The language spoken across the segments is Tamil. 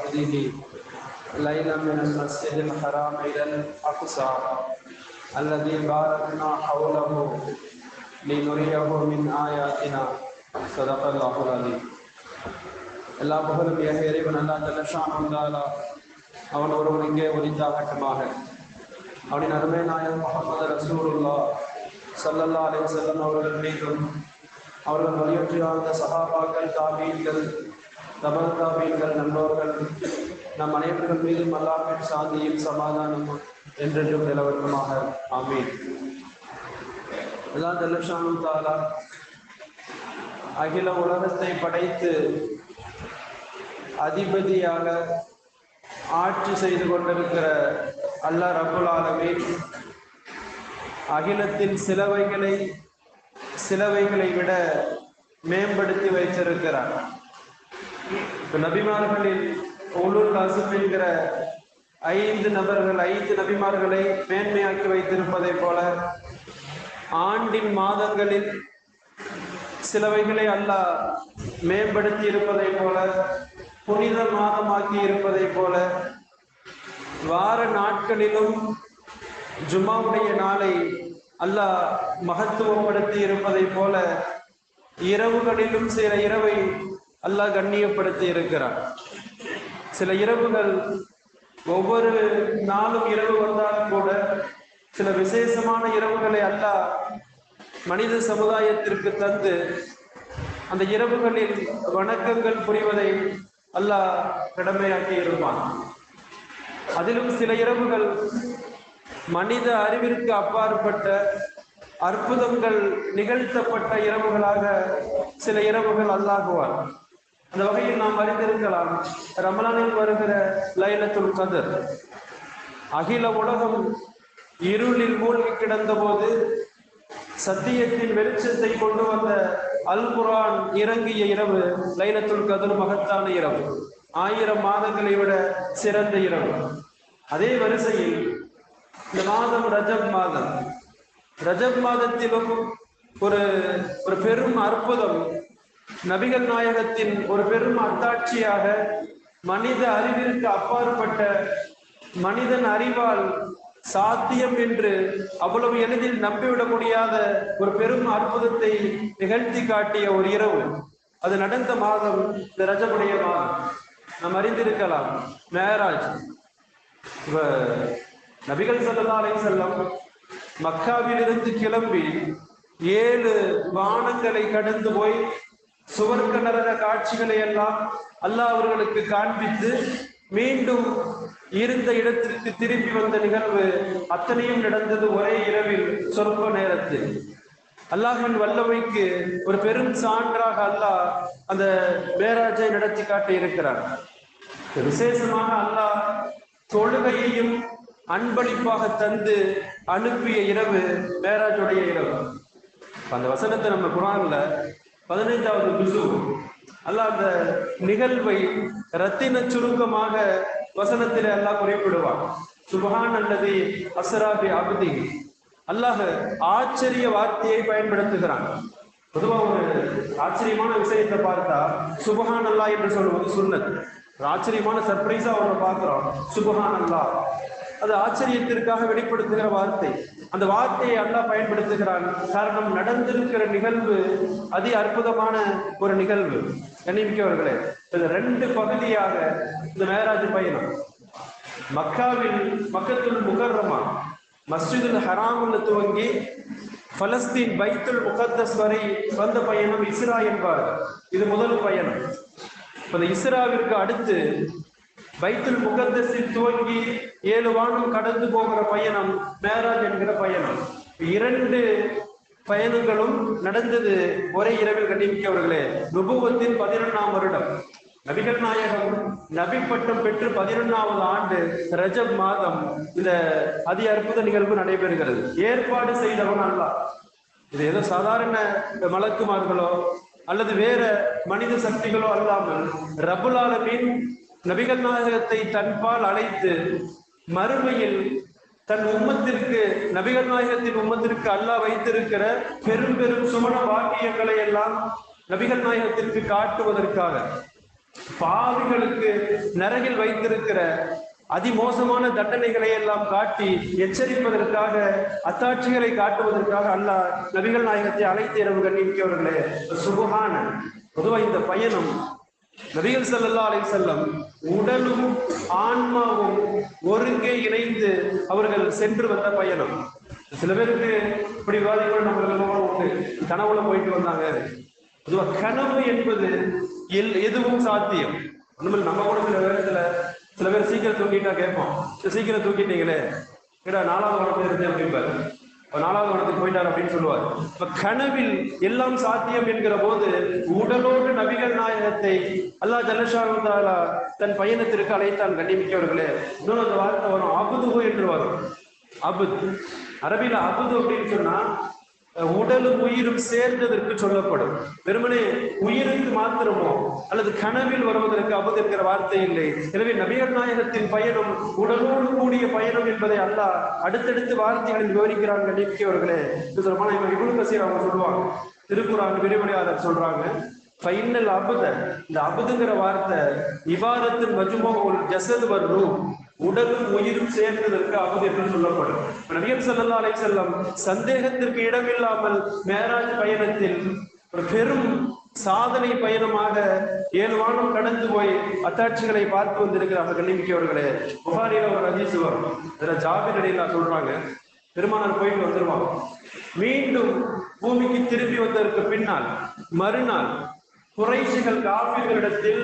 أسرى بعبده ليلا من المسجد الحرام إلى الأقصى الذي باركنا حوله لنريه من آياتنا صدق الله العظيم எல்லா புகழும் ஏக இறைவன் அல்லா ஜல்லஷானுந்தாலா அவன் ஒருவனுக்கே உரித்தாகட்டமாக அவனின் அருமை நாயகம் முகமது ரசூலுல்லா சல்லல்லா அலைஹி வஸல்லம் அவர்கள் மீதும் அவர்கள் வலியுற்றி வாழ்ந்த சஹாபாக்கள் தாபீன்கள் தபல் தாபீன்கள் நல்லோர்கள் நம் அனைவர்கள் மீதும் அல்லாஹின் சாந்தியும் சமாதானமும் என்றென்றும் நிலவரமாக. ஆமீன். அல்லா ஜல்லஷானு தாலா அகில உலகத்தை படைத்து அதிபதியாக ஆட்சி செய்து கொண்டிருக்கிற அல்லாஹ் ரபுல் ஆலமீன் அகிலத்தின் சிலவைகளை சிலவைகளை விட மேம்படுத்தி வைத்திருக்கிறார். இப்ப நபிமார்களில் உள்ளூர் அசுப் என்கிற ஐந்து நபர்கள் ஐந்து நபிமார்களை மேன்மையாக்கி வைத்திருப்பதை போல ஆண்டின் மாதங்களில் சிலவைகளை அல்லாஹ் மேம்படுத்தி இருப்பதை போல புனித மாதமாக்கி இருப்பதை போல வார நாட்களிலும் ஜுமாவுடைய நாளை அல்லாஹ் மகத்துவப்படுத்தி இருப்பதை போல இரவுகளிலும் சில இரவை அல்லாஹ் கண்ணியப்படுத்தி இருக்கிறார் சில இரவுகள் ஒவ்வொரு நாளும் இரவு வந்தாலும் கூட சில விசேஷமான இரவுகளை அல்லாஹ் மனித சமுதாயத்திற்கு தந்து அந்த இரவுகளில் வணக்கங்கள் புரிவதை அல்லாஹ் கடமையாக்கி இருப்பான். அதிலும் சில இரவுகள் மனித அறிவிற்கு அப்பாற்பட்ட அற்புதங்கள் நிகழ்த்தப்பட்ட இரவுகளாக சில இரவுகள் அல்லாகுவார் அந்த வகையில் நாம் அறிந்திருக்கலாம். ரமலானில் வருகிற லைலத்துல் கதர். அகில உலகம் இருளில் மூழ்கி கிடந்த போது சத்தியத்தின் வெளிச்சத்தை கொண்டு வந்த அல் குரான் இறங்கிய இரவு லைலத்துல் கதர் மகத்தான இரவு. ஆயிரம் மாதங்களை விட சிறந்த இரவு. அதே வரிசையில் இந்த மாதம் ரஜப் மாதம். ரஜப் மாதத்திலும் ஒரு ஒரு பெரும் அற்புதம் நபிகள் நாயகத்தின் ஒரு பெரும் அத்தாட்சியாக மனித அறிவிற்கு அப்பாற்பட்ட மனிதன் அறிவால் சாத்தியம் என்று அவ்வளவு எளிதில் நம்பிவிட முடியாத ஒரு பெரும் அற்புதத்தை நிகழ்த்தி காட்டிய ஒரு இரவு. அது நடந்த மாதம் இந்த ரஜமுடைய மாதம். நாம் அறிந்திருக்கலாம். மேராஜ். நபிகள் சல்லா அலை செல்லம் மக்காவிலிருந்து கிளம்பி ஏழு வானங்களை கடந்து போய் சுவர்க்க நரக காட்சிகளை எல்லாம் அல்லாஹ் அவர்களுக்கு காண்பித்து மீண்டும் இருந்த இடத்திற்கு திரும்பி வந்த நிகழ்வு அத்தனையும் நடந்தது ஒரே இரவில் சொற்ப நேரத்தில். அல்லாஹின் வல்லமைக்கு ஒரு பெரும் சான்றாக அல்லாஹ் அந்த பேராஜை நடத்தி காட்டி இருக்கிறார். விசேஷமாக அல்லாஹ் தொழுகையையும் அன்பளிப்பாக தந்து அனுப்பிய இரவு மேராஜுடைய இரவு. அந்த வசனத்தை நம்ம குரான்ல பதினைந்தாவது பிசு. அல்ல அந்த நிகழ்வை ரத்தின சுருக்கமாக வசனத்தில் அல்லாஹ் குறிப்பிடுவான். சுபஹான் அல்லது அசராபி அபதி. அல்லாஹ் ஆச்சரிய வார்த்தையை பயன்படுத்துகிறான். பொதுவாக ஒரு ஆச்சரியமான விஷயத்தை பார்த்தா சுபஹான் அல்லா என்று சொல்வது சுன்னத். ஆச்சரியமான சர்ப்ரைஸா ஒன்று பார்க்கிறோம். சுபஹான் அல்லா அது ஆச்சரியத்திற்காக வெளிப்படுத்துகிற வார்த்தை. அந்த வார்த்தையை அல்லாஹ் பயன்படுத்துகிறான். காரணம் நடந்திருக்கிற நிகழ்வு அதி அற்புதமான ஒரு நிகழ்வு. கண்ணிமிக்கவர்களே இது ரெண்டு பகுதியாக இந்த மேராஜ் பயணம். மக்காவில் மக்கத்துள் முகர்ரமா மஸ்ஜிதுல் ஹராமுல் துவங்கி பலஸ்தீன் பைத்துல் முகத்தஸ் வரை வந்த பயணம் இஸ்ரா என்பார். இது முதல் பயணம். இந்த இஸ்ராவிற்கு அடுத்து பைத்துல் முகத்தஸில் துவங்கி ஏழு வானம் கடந்து போகிற பயணம் மேராஜ் என்கிற பயணம். இரண்டு பயணங்களும் நடந்தது ஒரே இரவில் கண்டிமிக்கவர்களே. நுபுவத்தின் பதினொன்றாம் வருடம். நபிகள் நாயகம் நபி பட்டம் பெற்று பதினொன்றாவது ஆண்டு ரஜப் மாதம் இந்த அதி அற்புத நிகழ்வு நடைபெறுகிறது. ஏற்பாடு செய்தவன் அல்ல இது ஏதோ சாதாரண மலக்குமார்களோ அல்லது வேற மனித சக்திகளோ அல்லாமல் ரபுலாலமின் நபிகள் நாயகத்தை தன்பால் அழைத்து மறுமையில் தன் உம்மத்திற்கு நபிகள் நாயகத்தின் உம்மத்திற்கு அல்லாஹ் வைத்திருக்கிற பெரும் பெரும் சுமண வாக்கியங்களை எல்லாம் நபிகள் நாயகத்திற்கு காட்டுவதற்காக பாவிகளுக்கு நரகில் வைத்திருக்கிற அதிமோசமான தண்டனைகளை எல்லாம் காட்டி எச்சரிப்பதற்காக அத்தாட்சிகளை காட்டுவதற்காக அல்லாஹ் நபிகள் நாயகத்தை அழைத்து இரவு கண்ணிக்கவர்களே சுபகான பொதுவாக இந்த பயணம் நபிகள் ஸல்லல்லாஹு அலை செல்லம் உடலும் ஆன்மாவும் ஒருங்கே இணைந்து அவர்கள் சென்று வந்த பயணம். சில பேருக்கு இப்படி விவாதிகள் நம்மளுக்கு உண்டு. கனவுல போயிட்டு வந்தாங்க. பொதுவா கனவு என்பது எல் எதுவும் சாத்தியம். ஒண்ணுமில்ல நம்ம கூட சில நேரத்துல சில பேர் சீக்கிரம் தூங்கிட்டா கேட்போம். சீக்கிரம் தூங்கிட்டீங்களே ஏடா நாலாவது வாரத்தில் இருந்தேன் அப்படிம்பாரு. நாலாவது வனத்துக்கு போயிட்டார் அப்படின்னு சொல்லுவார். இப்ப கனவில் எல்லாம் சாத்தியம் என்கிற போது உடலோடு நபிகள் நாயகத்தை அல்லாஹ் ஜல்லஷாவுதாலா தன் பயணத்திற்கு அழைத்தான் கண்ணிமிக்கவர்களே இன்னொரு அந்த வார்த்தை வரும். அபுதுகு என்று வரும் அபுத். அரபில அபுது அப்படின்னு சொன்னா உடலும் உயிரும் சேர்ந்ததற்கு சொல்லப்படும். வெறுமனே உயிருக்கு மாத்திரமோ அல்லது கனவில் வருவதற்கு அவது என்கிற வார்த்தை இல்லை. எனவே நபிகள் நாயகத்தின் பயணம் உடலோடு கூடிய பயணம் என்பதை அல்லாஹ் அடுத்தடுத்து வார்த்தைகளில் விவரிக்கிறாங்க கண்ணிமிக்கவர்களே இது சொல்லமான இவங்க இவ்வளவு கசீர் அவங்க சொல்லுவாங்க. திருக்குறான் விரிவுரையாளர் சொல்றாங்க. ஃபைனல் அபுத இந்த அபுதுங்கிற வார்த்தை இபாரத்தின் மஜுமோ ஒரு ஜசது வரும் உடலும் உயிரும் சேர்ந்ததற்கு அபுது என்று சொல்லப்படும். இப்ப நபிகள் அலை செல்லம் சந்தேகத்திற்கு இடமில்லாமல் மேராஜ் பயணத்தில் ஒரு பெரும் சாதனை பயணமாக ஏழு வானம் கடந்து போய் அத்தாட்சிகளை பார்த்து வந்திருக்கிறார்கள் கண்ணிமிக்கவர்களே புகாரில ஒரு அஜீஸ் வரும். இதுல ஜாபிர் அடியில சொல்றாங்க பெருமானார் போயிட்டு வந்துருவாங்க. மீண்டும் பூமிக்கு திரும்பி வந்ததற்கு பின்னால் மறுநாள் குறைசிகள் காப்பீர்களிடத்தில்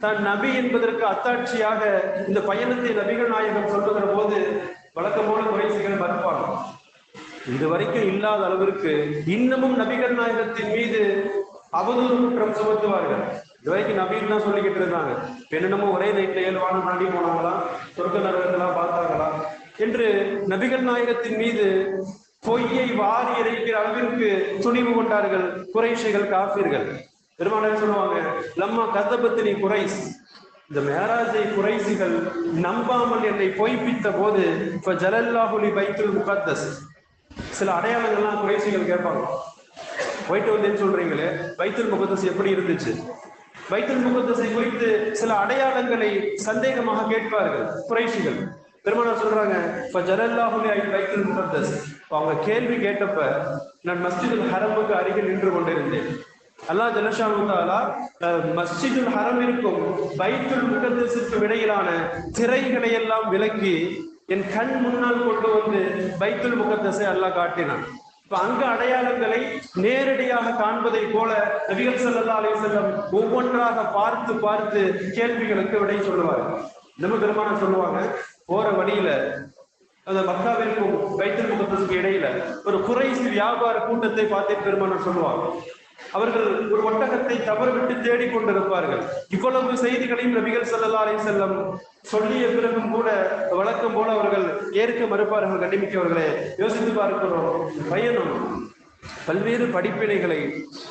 தன் நபி என்பதற்கு அத்தாட்சியாக இந்த பயணத்தை நபிகள் நாயகம் சொல்லுகிற போது வழக்கம் போல குறைசிகள் மறுப்பாங்க. இது வரைக்கும் இல்லாத அளவிற்கு இன்னமும் நபிகள் நாயகத்தின் மீது அவதூறு குற்றம் சுமத்துவார்கள். இதுவரைக்கும் நபின்னு தான் சொல்லிக்கிட்டு இருந்தாங்க. என்னென்னமோ ஒரே நைட்ல ஏழு வாரம் தாண்டி போனாங்களா சொர்க்க நரகத்தெல்லாம் பார்த்தாங்களா என்று நபிகள் நாயகத்தின் மீது பொய்யை வாரி இறைக்கிற அளவிற்கு துணிவு கொண்டார்கள் குறைஷிகள் காப்பீர்கள் பெருமாள் சொல்லுவாங்க லம்மா கதபத்தினி குறைஸ் இந்த மேராஜை குறைசிகள் நம்பாமல் என்னை பொய்ப்பித்த போது இப்ப ஜலல்லாஹுலி பைத்துல் முகத்தஸ். சில அடையாளங்கள்லாம் குறைசிகள் கேட்பாங்க. போயிட்டு வந்தேன்னு சொல்றீங்களே பைத்துல் முகத்தஸ் எப்படி இருந்துச்சு? பைத்துல் முகத்தஸை குறித்து சில அடையாளங்களை சந்தேகமாக கேட்பார்கள் குறைஷிகள் பெருமானார் சொல்றாங்க இப்ப ஜலல்லாஹுலி ஐ பைத்துல் முகத்தஸ். அவங்க கேள்வி கேட்டப்ப நான் மஸ்ஜிதுல் ஹரமுக்கு அருகில் நின்று கொண்டிருந்தேன். அல்லாஹ் ஜலஷானு அஹ், மஸ்ஜிதுல் ஹரமிற்கும் பைத்துல் முகத்தசிற்கும் இடையிலான திரைகளை எல்லாம் விலக்கி என் கண் முன்னால் கொண்டு வந்து பைத்துல் முகத்தசை அல்லாஹ் காட்டினான். இப்ப அங்க அடையாளங்களை நேரடியாக காண்பதை போல நபிகள் சல்லா அலி செல்லம் ஒவ்வொன்றாக பார்த்து பார்த்து கேள்விகளுக்கு விடை சொல்லுவார்கள். நம்ம பெருமான சொல்லுவாங்க? போற வழியில அந்த மக்காவிற்கும் பைத்துல் முகத்தஸுக்கு இடையில ஒரு குறைசி வியாபார கூட்டத்தை பார்த்து பெருமானம் சொல்லுவாங்க. அவர்கள் ஒரு ஒட்டகத்தை தவறுவிட்டு தேடிக் கொண்டிருப்பார்கள் இவ்வளவு செய்திகளையும் நபிகள் ஸல்லல்லாஹு அலைஹி சொல்லிய பிறகும் கூட வழக்கம் போல அவர்கள் ஏற்க மறுப்பார்கள் கண்டிமிக்கவர்களே யோசித்து பார்க்கிறோம் பயணம். பல்வேறு படிப்பினைகளை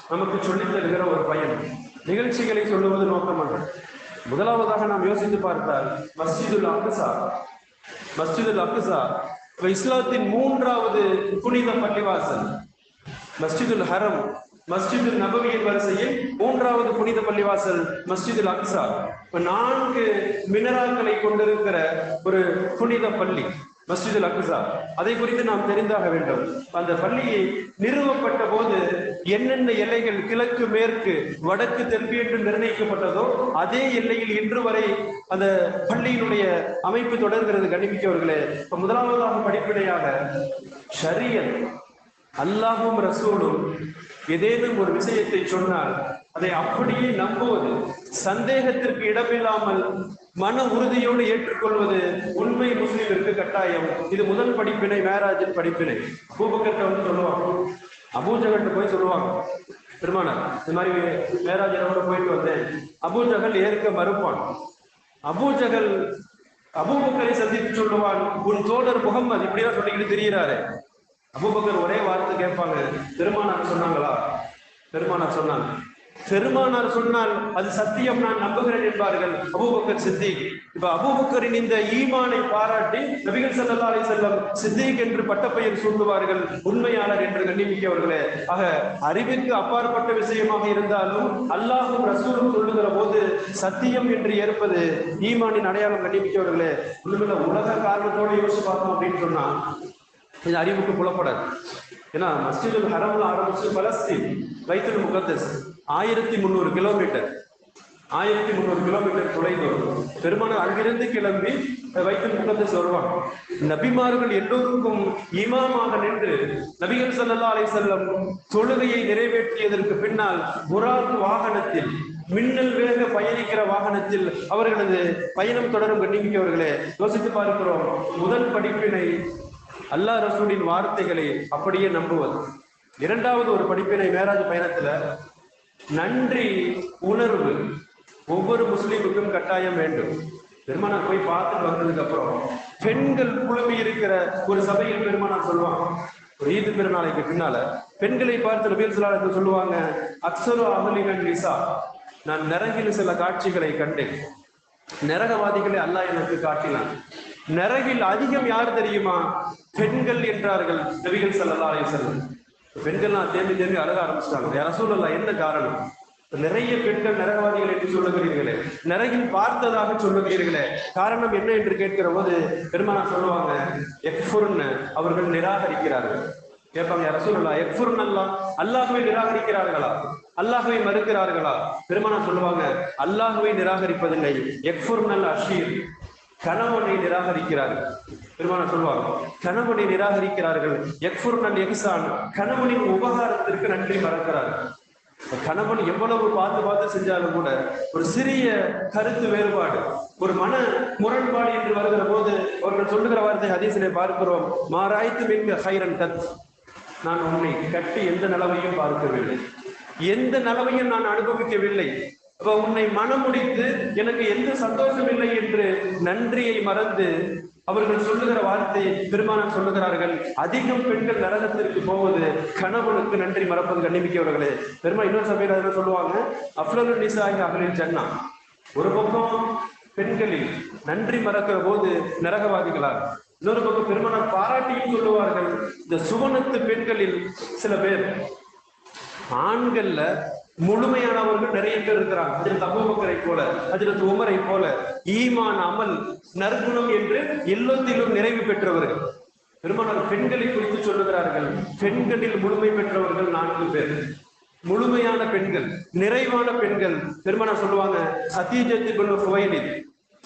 நமக்கு சொல்லித் தருகிற ஒரு பயன் நிகழ்ச்சிகளை சொல்லுவது நோக்கமல்ல. முதலாவதாக நாம் யோசித்து பார்த்தால் மஸ்ஜிதுல் அக்ஸா. மஸ்ஜிதுல் அக்ஸா இஸ்லாத்தின் மூன்றாவது புனித பள்ளிவாசல் மஸ்ஜிதுல் ஹரம். மஸ்ஜிது நபவியின் வரிசையில் மூன்றாவது புனித பள்ளிவாசல் மஸ்ஜிதுல் அக்சா. இப்ப நான்கு மினராக்களை கொண்டிருக்கிற ஒரு புனித பள்ளி மஸ்ஜிது அக்சா. அதை குறித்து நாம் தெரிந்தாக வேண்டும். அந்த பள்ளி நிறுவப்பட்ட போது என்னென்ன எல்லைகள் கிழக்கு மேற்கு வடக்கு தெற்கு என்று நிர்ணயிக்கப்பட்டதோ அதே எல்லையில் இன்று வரை அந்த பள்ளியினுடைய அமைப்பு தொடர்கிறது கணிமிக்கவர்களே இப்ப முதலாவதாக படிப்படையாக ஷரியன் அல்லாஹும் ரசூலும் ஏதேனும் ஒரு விஷயத்தை சொன்னால் அதை அப்படியே நம்புவது சந்தேகத்திற்கு இடமில்லாமல் மன உறுதியோடு ஏற்றுக்கொள்வது உண்மை முஸ்லிமிற்கு கட்டாயம். இது முதல் படிப்பினை மேராஜின் படிப்பினை. பூபக்கர்ட்ட வந்து சொல்லுவாங்க. அபூஜகல்ட்ட போய் சொல்லுவாங்க. பெருமானார் இந்த மாதிரி மேராஜ் இரவோட போயிட்டு வந்தேன். அபூஜகல் ஏற்க மறுப்பான். அபூஜகல் அபூபக்கரை சந்தித்து சொல்லுவான் உன் தோழர் முகம்மது இப்படிதான் சொல்லிக்கிட்டு தெரிகிறாரு அபூபக்கர் ஒரே வார்த்தை கேட்பாங்க. பெருமானார் சொன்னாங்களா? பெருமானார் சொன்னாங்க. பெருமானார் சொன்னால் அது சத்தியம் நான் நம்புகிறேன் என்பார்கள் அபூபக்கர் சித்திக். இப்ப அபூபக்கரின் இந்த ஈமானை பாராட்டி நபிகள் சல்லா அலி செல்லம் சித்திக் என்று பட்டப்பெயர் சூட்டுவார்கள் உண்மையாளர் என்று கண்ணிமிக்கவர்களே. ஆக அறிவிற்கு அப்பாற்பட்ட விஷயமாக இருந்தாலும் அல்லாஹும் ரசூலும் சொல்லுகிற போது சத்தியம் என்று ஏற்பது ஈமானின் அடையாளம் கண்ணிமிக்கவர்களே. உள்ள உலக காரணத்தோடு யோசிச்சு பார்த்தோம் அப்படின்னு சொன்னா இது அறிவுக்கு புலப்படாது. ஏன்னா மஸ்ஜிதுல் ஹரம்ல ஆரம்பிச்சு பலஸ்தீன் வைத்துல் முகத்தஸ். ஆயிரத்தி முந்நூறு கிலோமீட்டர். ஆயிரத்தி முந்நூறு கிலோமீட்டர் தொலைவு பெருமானார் அங்கிருந்து கிளம்பி வைத்துல் முகத்தஸ் வருவாங்க நபிமார்கள் எல்லோருக்கும் இமாமாக நின்று நபிகள் சல்லா அலை செல்லம் தொழுகையை நிறைவேற்றியதற்கு பின்னால் புராக் வாகனத்தில் மின்னல் வேக பயணிக்கிற வாகனத்தில் அவர்களது பயணம் தொடரும் கண்ணிமிக்கவர்களே யோசித்து பார்க்கிறோம். முதல் படிப்பினை அல்லாஹ் ரசூலின் வார்த்தைகளை அப்படியே நம்புவது. இரண்டாவது ஒரு படிப்பினை மேராஜ் பயணத்துல நன்றி உணர்வு ஒவ்வொரு முஸ்லீமுக்கும் கட்டாயம் வேண்டும். பெருமானார் போய் பார்த்துட்டு வந்ததுக்கு அப்புறம் பெண்கள் குழுமி இருக்கிற ஒரு சபையில் பெருமானார் சொல்லுவாங்க. ஒரு ஈது பெருநாளைக்கு பின்னால பெண்களை பார்த்து நபீல் சொல்லாத சொல்லுவாங்க அக்சரு அமலிகன் நிசா. நான் நரகில் சில காட்சிகளை கண்டேன். நரகவாதிகளை அல்லாஹ் எனக்கு காட்டினான். நரகில் அதிகம் யார் தெரியுமா? பெண்கள் என்றார்கள் நபிகள் செல்லலாம் செல்லும் பெண்கள்லாம் தேம்பி தேம்பி அழக ஆரம்பிச்சிட்டாங்க. யார சொல்லலாம் என்ன காரணம்? நிறைய பெண்கள் நரகவாதிகள் என்று சொல்லுகிறீர்களே நரகில் பார்த்ததாக சொல்லுகிறீர்களே காரணம் என்ன என்று கேட்கிற போது பெருமானா சொல்லுவாங்க எக்ஃபுர்னு அவர்கள் நிராகரிக்கிறார்கள். கேட்பாங்க யார சூழலா எக்ஃபுர்ன் அல்லா அல்லாஹுவை நிராகரிக்கிறார்களா? அல்லாஹுவை மறுக்கிறார்களா? பெருமானா சொல்லுவாங்க அல்லாஹுவை நிராகரிப்பதில்லை. எக்ஃபுர்னல் அஷீர் கணவனை நிராகரிக்கிறார்கள். பெருமான சொல்வாங்க கணவனை நிராகரிக்கிறார்கள். எக்ஃபுர்னல் எக்ஸான் கணவனின் உபகாரத்திற்கு நன்றி மறக்கிறார்கள் கணவன் எவ்வளவு பார்த்து பார்த்து செஞ்சாலும் கூட ஒரு சிறிய கருத்து வேறுபாடு ஒரு மன முரண்பாடு என்று வருகிற போது அவர்கள் சொல்லுகிற வார்த்தை ஹதீஸிலே பார்க்கிறோம் மாராய்த்து மிக்க ஹைரன் கத் நான் உன்னை கட்டி எந்த நிலவையும் பார்க்கவில்லை. எந்த நிலவையும் நான் அனுபவிக்கவில்லை. அப்ப உன்னை மனமுடித்து எனக்கு எந்த சந்தோஷம் இல்லை என்று நன்றியை மறந்து அவர்கள் சொல்லுகிற வார்த்தை பெருமானம் சொல்லுகிறார்கள். அதிகம் பெண்கள் நரகத்திற்கு போவது கணவனுக்கு நன்றி மறப்பது கண்டிப்பிக்கவர்களே பெருமா இன்னொரு சபையில அதில் சொல்லுவாங்க அஃப்லலு நிசாஹி அகலில் ஜன்னா. ஒரு பக்கம் பெண்களில் நன்றி மறக்கிற போது நரகவாதிகளார் இன்னொரு பக்கம் பெருமான பாராட்டியும் சொல்லுவார்கள் இந்த சுவனத்து பெண்களில் சில பேர் ஆண்கள்ல முழுமையானவர்கள் நிறைய பேர் இருக்கிறாங்க. அதில் அபூபக்கரை போல அதில் உமரை போல. ஈமான் அமல் நற்குணம் என்று எல்லோத்திலும் நிறைவு பெற்றவர்கள் பெருமானார் பெண்களை குறித்து சொல்லுகிறார்கள். பெண்களில் முழுமை பெற்றவர்கள் நான்கு பேர். முழுமையான பெண்கள் நிறைவான பெண்கள். பெருமானார் சொல்லுவாங்க சதீஜத்து பின்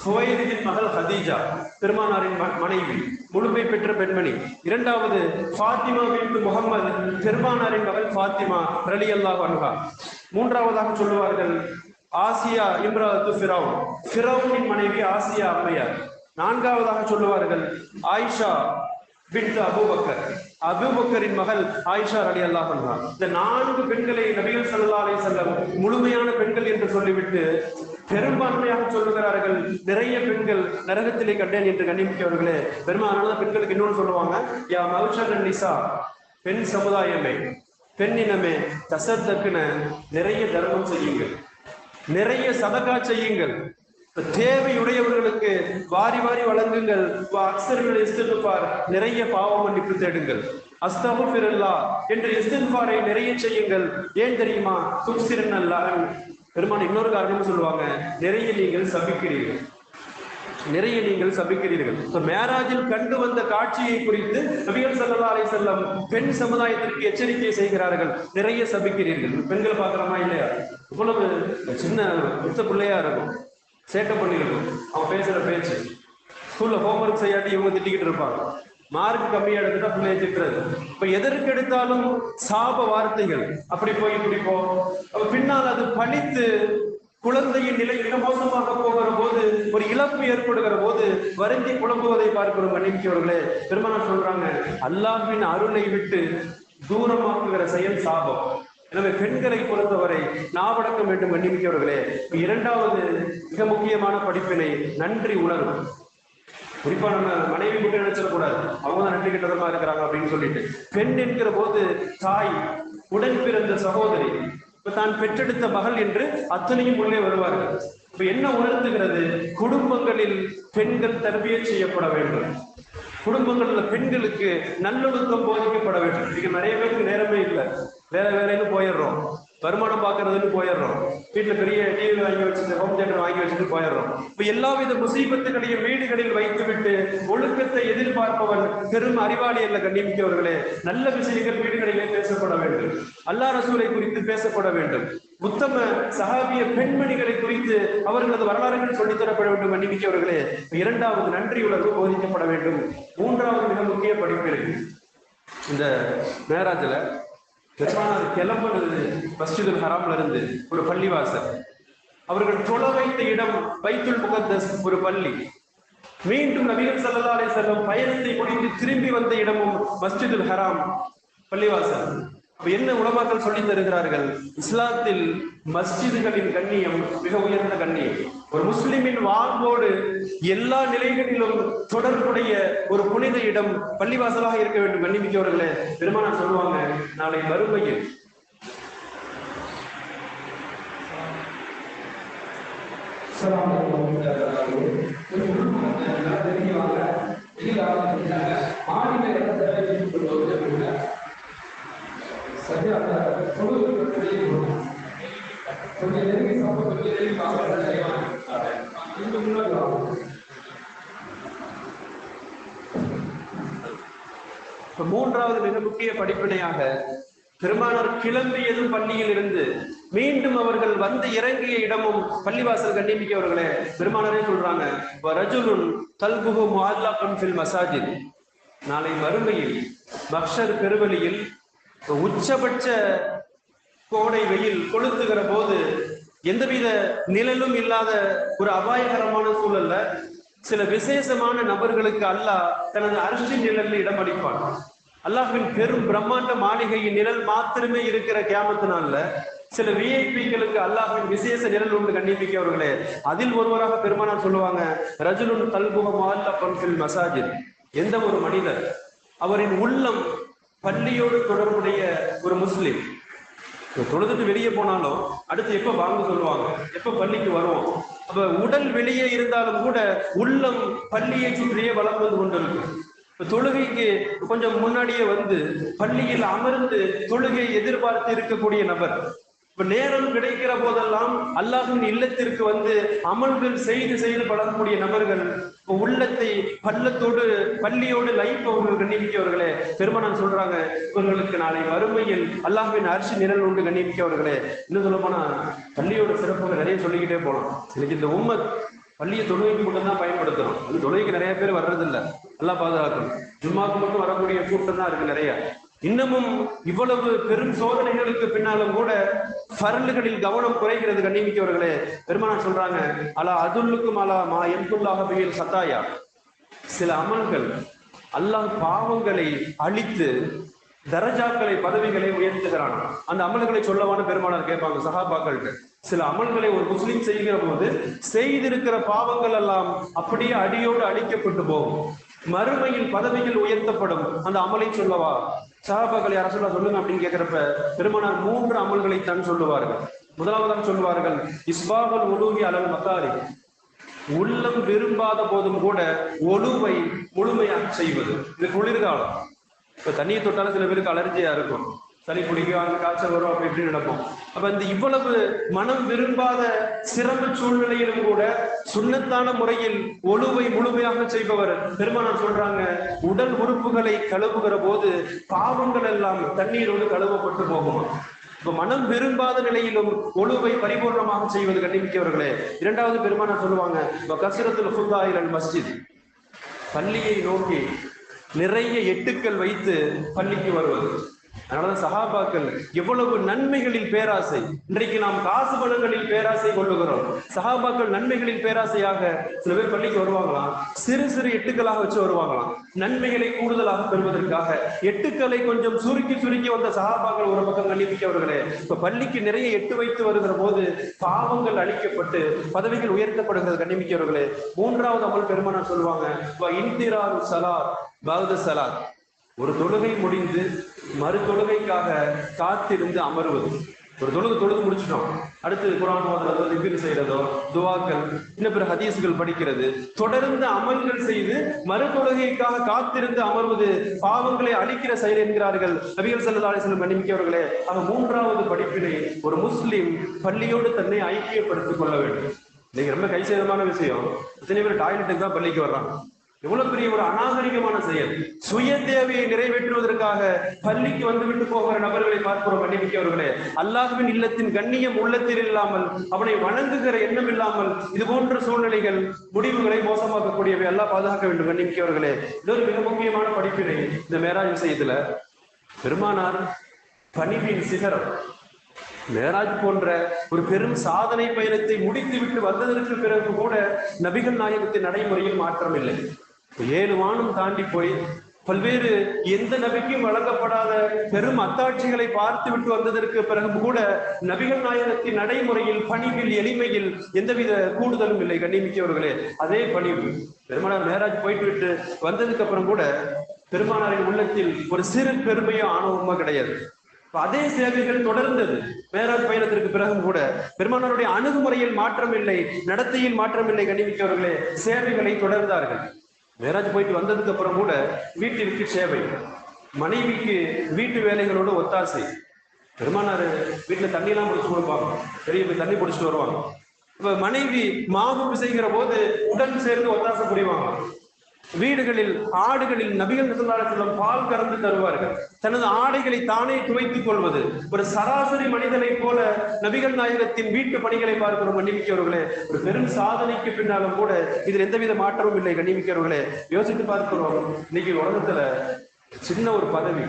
ஃபுவைலித் மகள் ஹதீஜா பெருமானாரின் ம- மனைவி முழுமை பெற்ற பெண்மணி. இரண்டாவது ஃபாத்திமா பின் முகமது பெருமானாரின் மகள் ஃபாத்திமா ரலி அல்லாஹ் அன்ஹா. மூன்றாவதாக சொல்லுவார்கள் ஆசியா இம்ராத்து ஃபிரௌன். ஃபிரௌனின் மனைவி ஆசியா அம்மையார். நான்காவதாக சொல்லுவார்கள் ஆயிஷா பின் அபுபக்கர். அபுபக்கரின் மகள் ஆயிஷா அலி அல்லாஹ் இந்த நான்கு பெண்களை நபிகள் சல்லா அலி செல்லம் முழுமையான பெண்கள் என்று சொல்லிவிட்டு பெரும்பான்மையாக சொல்லுகிறார்கள். நிறைய பெண்கள் நரகத்திலே கண்டேன் என்று கண்ணிமிக்கவர்களே பெரும்பாலான பெண்களுக்கு இன்னொன்று சொல்லுவாங்க யா மௌஷர் நிசா பெண் சமுதாயமே பெண்ணினமே தசத்தக்குன நிறைய தர்மம் செய்யுங்கள். நிறைய சதகா செய்யுங்கள். தேவையுடையவர்களுக்கு வாரி வாரி வழங்குங்கள். அக்சர்கள் இஸ்திஃபார் நிறைய பாவ மன்னிப்பு தேடுங்கள். அஸ்தகுஃபிருல்லா என்று இஸ்திஃபாரை நிறைய செய்யுங்கள். ஏன் தெரியுமா? துப்சிரன் அல்லாஹ் பெருமான் இன்னொரு காரணம் சொல்லுவாங்க நிறைய நீங்கள் சபிக்கிறீர்கள். நிறைய நீங்கள் சபிக்கிறீர்கள். மேராஜில் கண்டு வந்த காட்சியை குறித்து நபிகள் சல்லா அலை செல்லம் பெண் சமுதாயத்திற்கு எச்சரிக்கை செய்கிறார்கள். நிறைய சபிக்கிறீர்கள். பெண்கள் பாக்குறோமா இல்லையா? இவ்வளவு சின்ன முத்த பிள்ளையா இருக்கும். சேட்டை பண்ணிருக்கும். அவன் பேசுற பேச்சு. ஸ்கூல்ல ஹோம்ஒர்க் செய்யாட்டி இவங்க திட்டிக்கிட்டு இருப்பாங்க. மார்க் கம்மியா எடுத்துட்டா பிள்ளைய திட்டுறது. இப்ப எதற்கு எடுத்தாலும் சாப வார்த்தைகள். அப்படி போய் இப்படி போ பின்னால் அது பழித்து குழந்தையின் நிலை மிக மோசமாக போகிற போது ஒரு இழப்பு ஏற்படுகிற போது வருந்தி குழம்புவதை பார்க்கிறோம். மன்னிக்கவர்களே பெருமானார் சொல்றாங்க அல்லாஹ்வின் அருளை விட்டு தூரமாக்குகிற செயல் சாபம். எனவே பெண்களை பொறுத்தவரை நாவடக்கம் வேண்டும். மன்னிக்கவர்களே இரண்டாவது மிக முக்கியமான படிப்பினை நன்றி உணர்வு. குறிப்பா நம்ம மனைவி மட்டும் நினைச்சிடக்கூடாது அவங்க தான் நன்றி கெட்டதமா இருக்கிறாங்க அப்படின்னு சொல்லிட்டு. பெண் என்கிற போது தாய் உடன் பிறந்த சகோதரி இப்ப தான் பெற்றெடுத்த மகள் என்று அத்தனையும் உள்ளே வருவார்கள். இப்ப என்ன உணர்த்துகிறது? குடும்பங்களில் பெண்கள் தர்பியை செய்யப்பட வேண்டும். குடும்பங்கள்ல பெண்களுக்கு நல்லொழுக்கம் போதிக்கப்பட வேண்டும். இன்னைக்கு நிறைய பேருக்கு நேரமே இல்லை. வேற வேலைன்னு போயிடுறோம். வருமானம் பார்க்கறதுன்னு போயிடுறோம். வீட்டுல பெரிய டிவி வாங்கி வச்சுட்டு ஹோம் தியேட்டர் வாங்கி வச்சுட்டு போயிடுறோம். இப்ப எல்லாவித முசீபத்துகளையும் வீடுகளில் வைத்துவிட்டு ஒழுக்கத்தை எதிர்பார்ப்பவன் பெரும் அறிவாளி அல்ல கண்ணியமிக்கவர்களே நல்ல விஷயங்கள் வீடுகளிலே பேசப்பட வேண்டும். அல்லா ரசூலை குறித்து பேசப்பட வேண்டும். உத்தம சகாபிய பெண்மணிகளை குறித்து அவர்களது வரலாறுகள் சொல்லித்தரப்பட வேண்டும் கண்ணிமிக்கவர்களே. இரண்டாவது நன்றி உணர்வு போதிக்கப்பட வேண்டும். மூன்றாவது மிக முக்கிய படிப்பினை இந்த மேராஜில் பெருமானார் கிளம்புறது மஸ்ஜிதுல் ஹராம்ல இருந்து ஒரு பள்ளிவாசல். அவர்கள் தொழ வைத்த இடம் பைத்துல் முகத்தஸ் ஒரு பள்ளி. மீண்டும் நபிகள் சல்லா அலி செல்லம் பயணத்தை முடிந்து திரும்பி வந்த இடமும் மஸ்ஜிதுல் ஹராம் பள்ளிவாசல். என்ன உலமாக்கள் சொல்லி தருகிறார்கள்? இஸ்லாத்தில் மஸ்ஜிதுகளின் கண்ணியம் மிக உயர்ந்த கண்ணியம். ஒரு முஸ்லிமின் வாழ்வோடு எல்லா நிலைகளிலும் தொடர்புடைய ஒரு புனித இடம் பள்ளிவாசலாக இருக்க வேண்டும் கண்ணிமிக்கவர்களே. பெருமானார் சொல்லுவாங்க நாளை மறுமையில் இப்ப மூன்றாவது மிக முக்கிய படிப்பினையாக பெருமானார் கிளம்பியதும் பள்ளியில் இருந்து மீண்டும் அவர்கள் வந்து இறங்கிய இடமும் பள்ளிவாசல் கண்டிப்பிக்கவர்களே பெருமானாரே சொல்றாங்க ரஜுலுன் கல்புகு முஅல்லகன் ஃபில் மசாஜித். நாளை மறுமையில் மக்ஷர் பெருவெளியில் உச்சபட்ச கோடை வெயில் கொளுத்துகிற போது எந்தவித நிழலும் இல்லாத ஒரு அபாயகரமான சூழல்ல சில விசேஷமான நபர்களுக்கு அல்லாஹ் தனது அரசின் நிழலில் இடம் அளிப்பான். அல்லாஹின் பெரும் பிரம்மாண்ட மாளிகையின் நிழல் மாத்திரமே இருக்கிற கேமத்தினால சில விஐபிகளுக்கு அல்லாஹின் விசேஷ நிழல் உண்டு கண்ணிப்பிக்கவர்களே அதில் ஒருவராக பெருமானா சொல்லுவாங்க ரஜுலுன் தல்புக அல்லப்பன் ஃபில் மசாஜித். எந்த ஒரு மனிதர் அவரின் உள்ளம் பள்ளியோடு தொடர்புடைய ஒரு முஸ்லீம். தொழுதுட்டு வெளியே போனாலும் அடுத்து எப்ப வாங்க சொல்லுவாங்க? எப்ப பள்ளிக்கு வருவோம்? அப்ப உடல் வெளியே இருந்தாலும் கூட உள்ளம் பள்ளியை சுற்றியே வளர்ந்து வந்து கொண்டிருக்கும். இப்ப தொழுகைக்கு கொஞ்சம் முன்னாடியே வந்து பள்ளியில் அமர்ந்து தொழுகை எதிர்பார்த்து இருக்கக்கூடிய நபர். நேரம் கிடைக்கிற போதெல்லாம் அல்லாஹின் இல்லத்திற்கு வந்து அமல்கள் செய்து செய்து பழகக்கூடிய நபர்கள் உள்ளத்தை பள்ளத்தோடு பள்ளியோடு லைஃப் அவர்கள் கண்ணிமிக்கவர்களே பெருமானார் சொல்றாங்க இவர்களுக்கு நாளை வறுமையில் அல்லாஹின் அரிசி நிழல் உண்டு கண்ணிமிக்கவர்களே இன்னும் சொல்ல போனா பள்ளியோட சிறப்புகள் நிறைய சொல்லிக்கிட்டே போலாம். இன்னைக்கு இந்த உம்மத் பள்ளியை தொழுகைக்கு மட்டும் தான் பயன்படுத்துறோம். அது தொழுகைக்கு நிறைய பேர் வர்றதில்ல. நல்லா பாதுகாக்கணும். ஜும்மாவுக்கு மட்டும் வரக்கூடிய கூட்டம் தான் இருக்கு நிறைய. இன்னமும் இவ்வளவு பெரும் சோதனைகளுக்கு பின்னாலும் கூட பரலுகளில் கவனம் குறைகிறது கண்ணிமிக்கவர்களே. பெருமானார் சொல்றாங்க அலா அதுல்லுக்கும் அலா மா எம்புல்லாக பியில் சத்தாயா சில அமல்கள் அல்லாஹ் பாவங்களை அழித்து தரஜாக்களை பதவிகளை உயர்த்துகிறான் அந்த அமல்களை சொல்லவான பெருமானார் கேட்பாங்க சஹாபாக்கள்கிட்ட. சில அமல்களை ஒரு முஸ்லீம் செய்கிற போது செய்திருக்கிற பாவங்கள் எல்லாம் அப்படியே அடியோடு அழிக்கப்பட்டு போகும். மறுமையில் பதவிகள் உயர்த்தப்படும். அந்த அமலை சொல்லவா? சஹாபாக்கள் யார சொல்ல சொல்லுங்க அப்படின்னு கேட்கிறப்ப பெருமானார் மூன்று அமல்களை தான் சொல்லுவார்கள். முதலாவதாக சொல்லுவார்கள் இஸ்பாகல் உலூகி அளவு மக்காரி உள்ளம் விரும்பாத போதும் கூட ஒழுவை முழுமையாக செய்வது. இது குளிர்காலம். இப்ப தண்ணியை தொட்டாலும் சில பேருக்கு அலர்ஜியா இருக்கும். சளி பிடிக்கும் அந்த காய்ச்சல் வரும் அப்படி இப்படி நடக்கும். அப்ப இந்த இவ்வளவு மனம் விரும்பாத சிரம சூழ்நிலையிலும் கூட சுண்ணத்தான முறையில் ஒழுவை முழுமையாக செய்பவர் பெருமானம் சொல்றாங்க உடல் உறுப்புகளை கழுவுகிற போது பாவங்கள் எல்லாம் தண்ணீரோடு கழுவப்பட்டு போகும்? இப்ப மனம் விரும்பாத நிலையிலும் ஒழுவை பரிபூர்ணமாக செய்வது கண்டிப்பிக்கவர்களே இரண்டாவது பெருமானம் சொல்லுவாங்க கசிரத்துல ஃபுல்லாயிரல் மஸ்ஜித். பள்ளியை நோக்கி நிறைய எட்டுக்கள் வைத்து பள்ளிக்கு வருவது. அதனாலதான் சஹாபாக்கள் எவ்வளவு நன்மைகளில் பேராசை. இன்றைக்கு நாம் காசு பலங்களில் பேராசை கொள்ளுகிறோம். சஹாபாக்கள் நன்மைகளில் பேராசையாக சில பேர் பள்ளிக்கு வருவாங்களாம் சிறு சிறு எட்டுக்களாக வச்சு வருவாங்களாம். நன்மைகளை கூடுதலாக பெறுவதற்காக எட்டுக்களை கொஞ்சம் சுருக்கி சுருக்கி வந்த சகாபாக்கள் ஒரு பக்கம் கண்டிப்பிக்கவர்களே இப்ப பள்ளிக்கு நிறைய எட்டு வைத்து வருகிற போது பாவங்கள் அழிக்கப்பட்டு பதவிகள் உயர்த்தப்படுகிறது கண்டிப்பிக்கவர்களே. மூன்றாவது அமல் பெருமானார் சொல்லுவாங்க இன்திராரு சலாத் பௌத சலாத். ஒரு தொழுகை முடிந்து மறு தொழுகைக்காக காத்திருந்து அமர்வது. ஒரு தொழுது தொழுது முடிச்சிட்டோம். அடுத்து குரான் ஓதுறதோ திக்ரு செய்யறதோ துவாக்கள் இன்னும் பிற ஹதீஸ்கள் படிக்கிறது. தொடர்ந்து அமல்கள் செய்து மறு தொழுகைக்காக காத்திருந்து அமர்வது பாவங்களை அழிக்கிற செயல் என்கிறார்கள் நபிகள் சல்லா அலைஹி வஸல்லம் மன்னிமிக்கவர்களே ஆக மூன்றாவது படிப்பினை ஒரு முஸ்லிம் பள்ளியோடு தன்னை ஐக்கியப்படுத்திக் கொள்ள வேண்டும். நீங்க ரொம்ப கைசேதமான விஷயம். இத்தனை பேர் டாய்லெட்டுக்கு தான் பள்ளிக்கு வர்றாங்க. எவ்வளவு பெரிய ஒரு அநாகரிகமான செயல். சுய தேவையை நிறைவேற்றுவதற்காக பள்ளிக்கு வந்து விட்டு போகிற நபர்களை பார்க்கிறோம் மன்னிமிக்கவர்களே அல்லாஹ்வின் இல்லத்தின் கண்ணியம் உள்ளத்தில் இல்லாமல் அவனை வணங்குகிற எண்ணம் இல்லாமல் இது போன்ற சூழ்நிலைகள் முடிவுகளை மோசமாக்கக்கூடியவை எல்லாம் பாதுகாக்க வேண்டும் மன்னிமிக்கவர்களே இன்னொரு மிக முக்கியமான படிப்பினை இந்த மேராஜ் விஷயத்துல பெருமானார் பணிவின் சிகரம். மேராஜ் போன்ற ஒரு பெரும் சாதனை பயணத்தை முடித்துவிட்டு வந்ததற்கு பிறகு கூட நபிகள் நாயகத்தின் நடைமுறையில் மாற்றம் இல்லை ஏழு வானம் தாண்டி போய் பல்வேறு எந்த நபிக்கும் வழங்கப்படாத பெரும் அத்தாட்சிகளை பார்த்து விட்டு வந்ததற்கு பிறகு கூட நபிகள் நாயகத்தின் நடைமுறையில் பணிவில் எளிமையில் எந்தவித கூடுதலும் இல்லை. கண்ணிமிக்கவர்களே அதே பணிவு பெருமானார் மேராஜ் போயிட்டு விட்டு வந்ததுக்கு அப்புறம் கூட பெருமானாரின் உள்ளத்தில் ஒரு சிறு பெருமையோ ஆணவமோ கிடையாது. அதே சேவைகள் தொடர்ந்தது. மேராஜ் பயணத்திற்கு பிறகும் கூட பெருமானாருடைய அணுகுமுறையில் மாற்றம் இல்லை நடத்தையில் மாற்றம் இல்லை கண்ணிமிக்கவர்களே சேவைகளை தொடர்ந்தார்கள். மேராஜ் போயிட்டு வந்ததுக்கு அப்புறம் கூட வீட்டிற்கு சேவை. மனைவிக்கு வீட்டு வேலைகளோட ஒத்தாசை. பெருமானார் வீட்டில் தண்ணியெல்லாம் பிடிச்சி கொடுப்பாங்க. பெரிய போய் தண்ணி பிடிச்சிட்டு வருவாங்க. இப்போ மனைவி மாவு பிசைங்கிற போது உடன் சேர்ந்து ஒத்தாசை புரிவாங்க. வீடுகளில் ஆடுகளில் நபிகள் செல்லம் பால் கறந்து தருவார்கள். தனது ஆடைகளை தானே துவைத்துக் கொள்வது. ஒரு சராசரி மனிதனை போல நபிகள் நாயகத்தின் வீட்டு பணிகளை பார்க்கிறோம் கண்ணிமிக்கவர்களே ஒரு பெரும் சாதனைக்கு பின்னாலும் கூட இதில் எந்தவித மாற்றமும் இல்லை கண்ணிமிக்கவர்களே. யோசித்து பார்க்கிறோம் இன்னைக்கு உலகத்துல சின்ன ஒரு பதவி.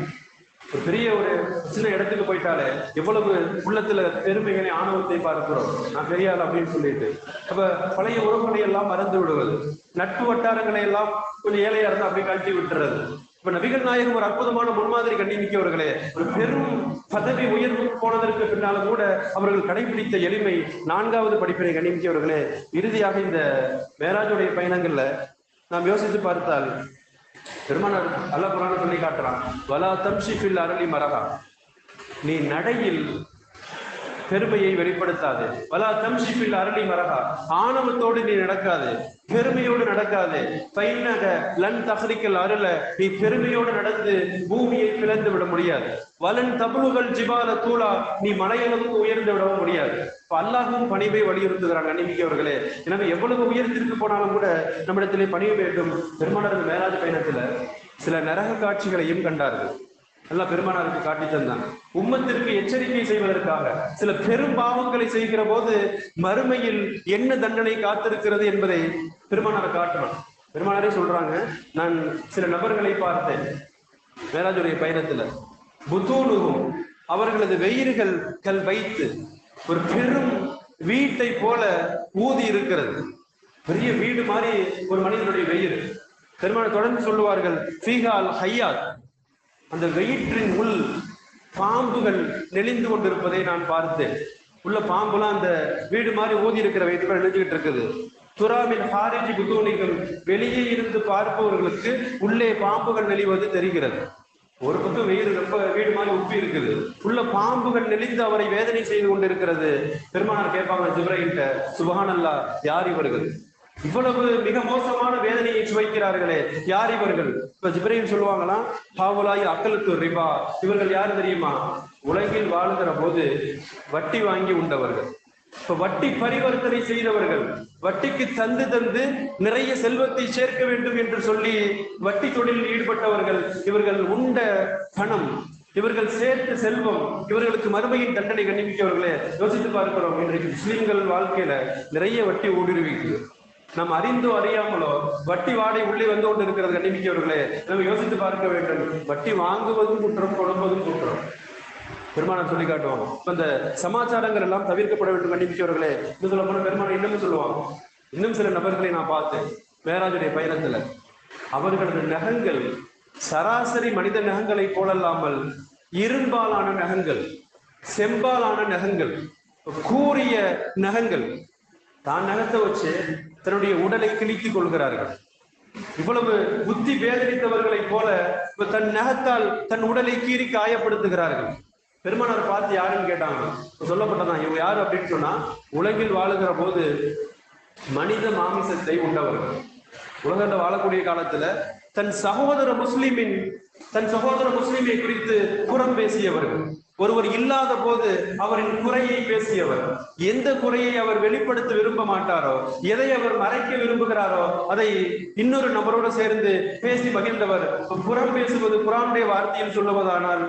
ஒரு பெரிய ஒரு சின்ன இடத்துக்கு போயிட்டாலே எவ்வளவு உள்ளத்துல பெருமைகளை ஆணவத்தை பார்க்கிறோம். நான் பெரிய ஆள் அப்படின்னு சொல்லிட்டு. அப்ப பழைய உறவுகளை எல்லாம் மறந்து விடுவது. நட்பு வட்டாரங்களை எல்லாம் கொஞ்சம் ஏழையா இருந்தா அப்படி கழட்டி விட்டுறது. இப்ப நபிகள் நாயகம் ஒரு அற்புதமான முன்மாதிரி கண்ணிமிக்கவர்களே ஒரு பெரும் பதவி உயர்வு போனதற்கு பின்னாலும் கூட அவர்கள் கடைபிடித்த எளிமை நான்காவது படிப்பினை கண்ணிமிக்கவர்களே இறுதியாக இந்த மேராஜுடைய பயணங்கள்ல நாம் யோசித்து பார்த்தால் பெருமானார் அல்ல புராணம் சொல்லி காட்டுறான். வலா தம்ஷிஃபில் அரளி மரகா. நீ நடையில் பெருமையை வெளிப்படுத்தாது. வலா தம்ஷிஃபில் அரளி மரகா. ஆணவத்தோடு நீ நடக்காது. பெருமையோடு நடக்காது. பைனக லன் தஹரிக்கல் அருள நீ பெருமையோடு நடந்து பூமியை பிளந்து விட முடியாது. வலன் தபுகள் ஜிபால தூளா நீ மலையளவுக்கு உயர்ந்து விடவும் முடியாது. இப்ப அல்லாஹும் பணிவை வலியுறுத்துகிறாங்க அன்னிமிக்கவர்களே எனவே எவ்வளவு உயர்ந்திருக்கு போனாலும் கூட நம்மிடத்திலே பணிய வேண்டும். பெருமாளர் மேலாது பயணத்துல சில நரக காட்சிகளையும் கண்டார்கள். எல்லாம் பெருமானாருக்கு காட்டி தந்தாங்க உம்மத்திற்கு எச்சரிக்கை செய்வதற்காக சில பெரும் பாவங்களை செய்கிற போது மறுமையில் என்ன தண்டனை காத்திருக்கிறது என்பதை பெருமானாரை காட்டணும். பெருமானாரே சொல்றாங்க நான் சில நபர்களை பார்த்தேன். வேளாஜுடைய பயணத்துல. புத்தூனுகும் அவர்களது வெயிர்கள் கல் வைத்து ஒரு பெரும் வீட்டை போல ஊதி இருக்கிறது. பெரிய வீடு மாதிரி ஒரு மனிதனுடைய வெயில். பெருமான தொடர்ந்து சொல்லுவார்கள் ஃபீகால் ஹையாத் அந்த வெயிற்றின் உள் பாம்புகள் நெளிந்து கொண்டிருப்பதை நான் பார்த்தேன். உள்ள பாம்புலாம் அந்த வீடு மாதிரி ஊதி இருக்கிற வயிற்றுக்குள்ள நெளிஞ்சுக்கிட்டு இருக்குது. துறாவின் ஹாரிஜி புத்தூனிகள் வெளியே இருந்து பார்ப்பவர்களுக்கு உள்ளே பாம்புகள் நெளிவது தெரிகிறது. ஒரு பக்கம் வெயில் ரொம்ப வீடு மாதிரி உப்பி இருக்குது. உள்ள பாம்புகள் நெளிந்து அவரை வேதனை செய்து கொண்டிருக்கிறது. பெருமானார் கேட்பாங்க ஜிப்ரைன்ட்ட சுபஹானல்லா யார் இவர்கள்? இவ்வளவு மிக மோசமான வேதனையை சுவைக்கிறார்களே. யார் இவர்கள்? இப்ப ஜிப்ரையில் சொல்லுவாங்களாம் பாவலாய் அக்கலுக்கு ரிபா. இவர்கள் யார் தெரியுமா? உலகில் வாழுகிற போது வட்டி வாங்கி உண்டவர்கள். இப்ப வட்டி பரிவர்த்தனை செய்தவர்கள் வட்டிக்கு தந்து தந்து நிறைய செல்வத்தை சேர்க்க வேண்டும் என்று சொல்லி வட்டி தொழிலில் ஈடுபட்டவர்கள் இவர்கள் உண்ட பணம் இவர்கள் சேர்த்து செல்வம் இவர்களுக்கு மறுமையின் தண்டனை கண்டிப்பிக்கவர்களே யோசித்து பார்க்கிறோம் இன்றைக்கு முஸ்லிம்கள் வாழ்க்கையில நிறைய வட்டி ஊடுருவிக்கு நாம் அறிந்தோ அறியாமலோ வட்டி வாடை உள்ளே வந்து கொண்டு இருக்கிறது கண்டிப்பிக்கவர்களே நம்ம யோசித்து பார்க்க வேண்டும். வட்டி வாங்குவதும் குற்றம் கொடுப்பதும் குற்றம். பெருமானம் சொல்லி காட்டுவோம். இந்த சமாச்சாரங்கள் எல்லாம் தவிர்க்கப்பட வேண்டும் கண்டிப்பிக்கவர்களே இன்னும் சொல்ல போன பெருமானம் இன்னமும் சொல்லுவாங்க இன்னும் சில நபர்களை நான் பார்த்தேன் மேராஜுடைய பயணத்துல அவர்களது நகங்கள் சராசரி மனித நகங்களை போலல்லாமல் இரும்பாலான நகங்கள் செம்பாலான நகங்கள் கூரிய நகங்கள் தான் நகத்தை வச்சு தன்னுடைய உடலை கிழித்துக் கொள்கிறார்கள். இவ்வளவு புத்தி வேதனித்தவர்களை போல தன் நகத்தால் தன் உடலை கீறி காயப்படுத்துகிறார்கள். பெருமானார் பார்த்து யாருன்னு கேட்டாங்க. சொல்லப்பட்டதான். இவங்க யாரு அப்படின்னு சொன்னா உலகில் வாழுகிற போது மனித மாமிசத்தை உண்டவர்கள். உலகத்தில் வாழக்கூடிய காலத்துல தன் சகோதர முஸ்லிமின் தன் சகோதர முஸ்லிமை குறித்து புறம் பேசியவர்கள். ஒருவர் இல்லாத போது அவரின் குறையை பேசியவர். எந்த குறையை அவர் வெளிப்படுத்த விரும்ப மாட்டாரோ எதை அவர் மறைக்க விரும்புகிறாரோ அதை இன்னொரு நபரோடு சேர்ந்து பேசி மகிழ்ந்தவர். புறம் பேசுவது குரானுடைய வார்த்தையில் சொல்லுவதானால்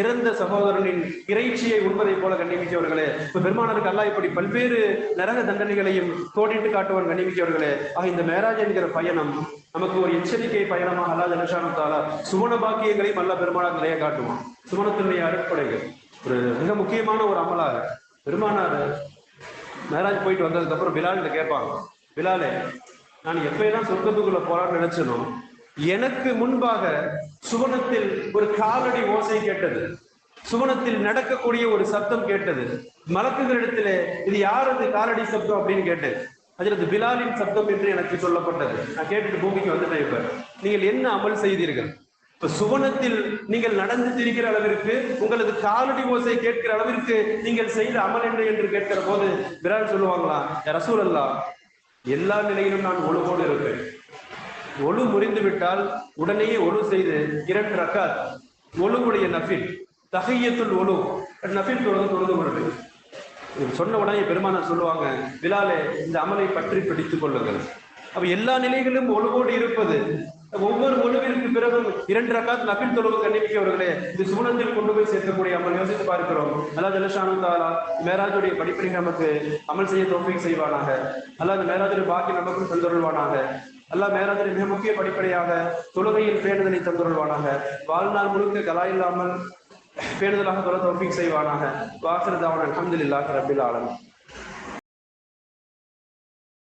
இறந்த சகோதரனின் இறைச்சியை உண்பதை போல கண்ணிமிக்கவர்களே இப்ப பெருமானருக்கு அல்லா இப்படி பல்வேறு நரக தண்டனைகளையும் தோடிட்டு காட்டுவன் கண்ணிமிக்கவர்களே ஆக இந்த மேராஜ் என்கிற பயணம் நமக்கு ஒரு எச்சரிக்கை பயணமாக அல்லா ஜனசானத்தால சுவன பாக்கியங்களையும் அல்ல பெருமானார் நிறைய காட்டுவான். சுவனத்தினுடைய அடிப்படைகள். ஒரு மிக முக்கியமான ஒரு அமலாக. பெருமானார் மேராஜ் போயிட்டு வந்ததுக்கு அப்புறம் பிலால்கிட்ட கேட்பாங்க. பிலாலே நான் எப்பயெல்லாம் சொர்க்கத்துக்குள்ள போறான்னு நினைச்சனோ எனக்கு முன்பாக சுவனத்தில் ஒரு காலடி ஓசை கேட்டது. சுவனத்தில் நடக்கக்கூடிய ஒரு சத்தம் கேட்டது. மலக்குகளிடத்திலே இது யாரது காலடி சப்தம் அப்படின்னு கேட்டேன். அதில் பிலாலின் சப்தம் என்று எனக்கு சொல்லப்பட்டது. நான் கேட்டுட்டு பூமிக்கு வந்துட்டேன் இப்ப. நீங்கள் என்ன அமல் செய்தீர்கள்? இப்ப சுவனத்தில் நீங்கள் நடந்து திரிகிற அளவிற்கு உங்களது காலடி ஓசை கேட்கிற அளவிற்கு நீங்கள் செய்த அமல் என்ன என்று கேட்கிற போது பிலால் சொல்லுவாங்களா ரசூல் அல்லா எல்லா நிலையிலும் நான் ஒழுவோடு இருப்பேன். ஒழு முறிந்து விட்டால் உடனேயே ஒழு செய்து இரண்டு ரக்காத் ஒழுவுடைய நஃபில் தகையத்துள் ஒழு. நஃபில் தொழுது தொழுது கொள்வேன் சொன்ன உடனே பெருமானார் சொல்லுவாங்க விழாலே இந்த அமலை பற்றி பிடித்துக் கொள்ளுங்கள். அப்ப எல்லா நிலைகளிலும் ஒழுவோடு இருப்பது ஒவ்வொரு ஒழுவிற்கு பிறகும் இரண்டு ரக்காத் நபில் தொழுவு கண்டிப்பிக்கவர்களே இது சுகுணத்தில் கொண்டு போய் சேர்க்கக்கூடிய அமல். யோசித்து பார்க்கிறோம். அல்லா ஜலஷானு தாலா மேராஜுடைய படிப்படிகள் நமக்கு அமல் செய்ய தோல்வி செய்வானாக. அல்லா அந்த மேராஜுடைய பாக்கி நமக்கும் தந்தருள்வானாக. அல்லாஹ் மேராஜரை மிக முக்கிய படிப்படையாக தொழுகையில் பேணுதலை தந்துருள்வானாக. வாழ்நாள் முழுக்க கலா இல்லாமல் பேணுதலாக தொலை தோல்வி செய்வானாக. வாசல் தாவன் அலமதுல்லாஹ் ரபில் ஆலமீன்.